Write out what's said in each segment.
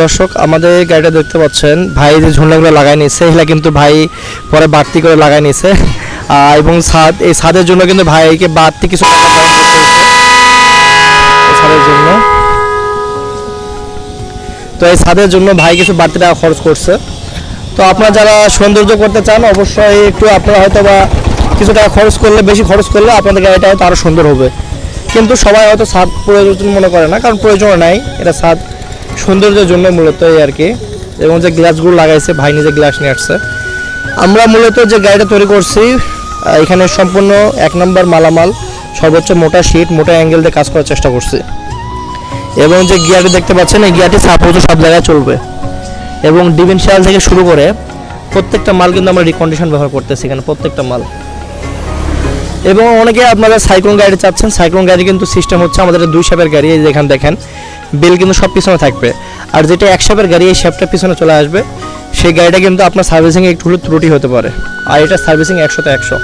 দর্শক, আমাদের গাড়িটা দেখতে পাচ্ছেন। ভাই যে ঝুলনাগুলো লাগাই নিছে, এগুলা কিন্তু ভাই পরে বাড়তি করে লাগাই নিছে। এবং ছাদ এই ছাদের জন্য কিন্তু ভাইকে বাড়তি কিছু জন্য। তো এই ছাদের জন্য ভাই কিছু বাড়তি টাকা খরচ করছে। তো আপনারা যারা সৌন্দর্য করতে চান, অবশ্যই একটু আপনারা হয়তো বা কিছু টাকা খরচ করলে, বেশি খরচ করলে আপনাদের গাড়িটা হয়তো আরও সুন্দর হবে। কিন্তু সবাই হয়তো ছাদ প্রয়োজন মনে করে না, কারণ প্রয়োজন নাই। এটা ছাদ সৌন্দর্যের জন্য মূলত এই আর কি। এবং যে গ্লাসগুলো লাগাইছে, ভাই নিজে গ্লাস নিয়ে আসছে। আমরা মূলত যে গাড়িটা তৈরি করছি এখানে সম্পূর্ণ এক নম্বর মালামাল, সর্বোচ্চ মোটা শীট মোটা অ্যাঙ্গেল দিয়ে কাজ করার চেষ্টা করছি। এবং যে গিয়ারটি দেখতে পাচ্ছেন, এই গিয়ারটি সাপোজ সব জায়গায় চলবে। এবং ডিফেন্সিয়াল থেকে শুরু করে প্রত্যেকটা মাল কিন্তু আমরা রিকন্ডিশন ব্যবহার করতেছি এখানে, প্রত্যেকটা মাল। এবং অনেকে আপনারা সাইক্লোন গাড়ি চাচ্ছেন। সাইক্লোন গাড়ি কিন্তু সিস্টেম হচ্ছে আমাদের দুই সাপের গাড়ি, এই যে এখানে দেখেন। বেল কিন্তু সব পিছনে থাকবে। আর যেটা এক শেপের গাড়ি, এই শেপটা পিছনে চলে আসবে, সেই গাড়িটা কিন্তু আপনার সার্ভিসিংয়ে একটু হলেও ত্রুটি হতে পারে। আর এটা সার্ভিসিং একশোতে একশো।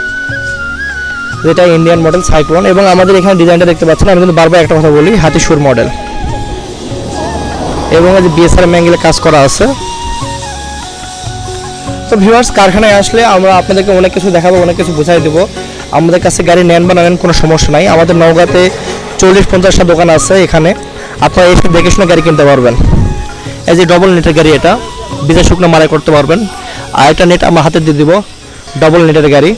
যেটা ইন্ডিয়ান মডেল সাইক্লোন এবং আমাদের এখানে ডিজাইনটা দেখতে পাচ্ছেন। আমি কিন্তু বারবার একটা কথা বলি, হাতিসুর মডেল এবং যে বিএসআর ম্যাঙ্গেলে কাজ করা আছে। তো ভিউয়ার্স কারখানায় আসলে আমরা আপনাদেরকে অনেক কিছু দেখাবো, অনেক কিছু বোঝাই দেবো। আমাদের কাছে গাড়ি নেন বা না নেন কোনো সমস্যা নাই। আমাদের নওগাঁতে চল্লিশ পঞ্চাশটা দোকান আছে এখানে। আপনারা এসে দেখে শুনে গাড়ি কিনতে পারবেন। এই যে ডবল নেটের গাড়ি এটা, বিজয় শুকনো মারাই করতে পারবেন। আর একটা নেট আমরা হাতে দিয়ে দিব ডবল নেটের গাড়ি।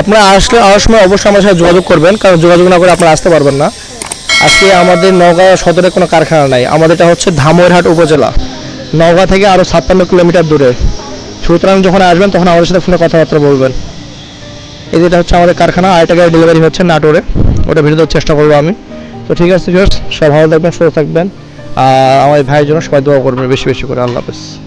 আপনারা আসলে আসার সময় অবশ্যই আমার সাথে যোগাযোগ করবেন, কারণ যোগাযোগ না করে আপনারা আসতে পারবেন না। আজকে আমাদের নওগাঁ সদরে কোনো কারখানা নাই। আমাদেরটা হচ্ছে ধামইরহাট উপজেলা। নওগাঁ থেকে আরও ছাপ্পান্ন কিলোমিটার দূরে। সুতরাং যখন আসবেন, তখন আমাদের সাথে ফোনে কথাবার্তা বলবেন। এই যেটা হচ্ছে আমাদের কারখানা আরেকটা গাড়ি ডেলিভারি হচ্ছে নাটোরে। ওটা ভিডিও দেওয়ার চেষ্টা করব আমি। তো ঠিক আছে সব ভালো থাকবেন, সুস্থ থাকবেন। আর আমার ভাইয়ের জন্য সবাই দোয়া করবেন, বেশি বেশি করে। আল্লাহ হাফেজ।